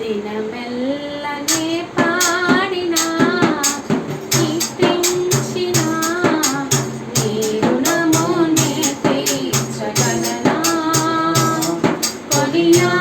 దినమెల్లనే పాడినా కీర్తించిన నేను నమోనే తీర్చగలనా? కొనియా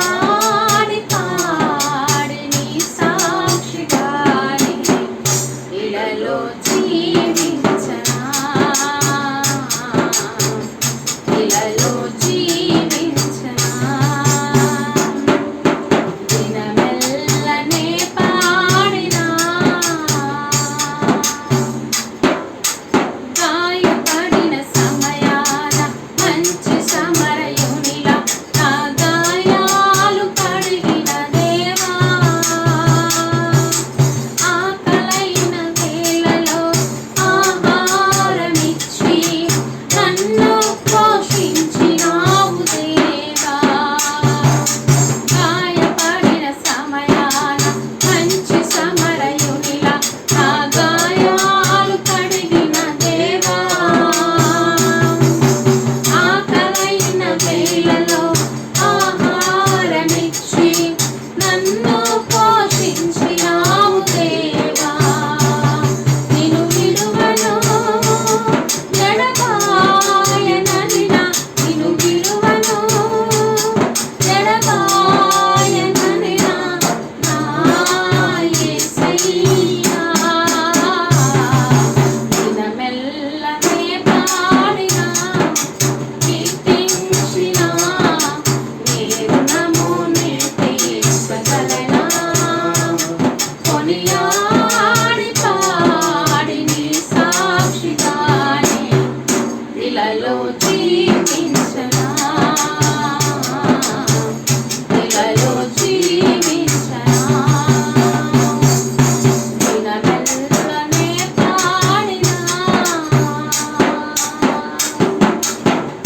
有几？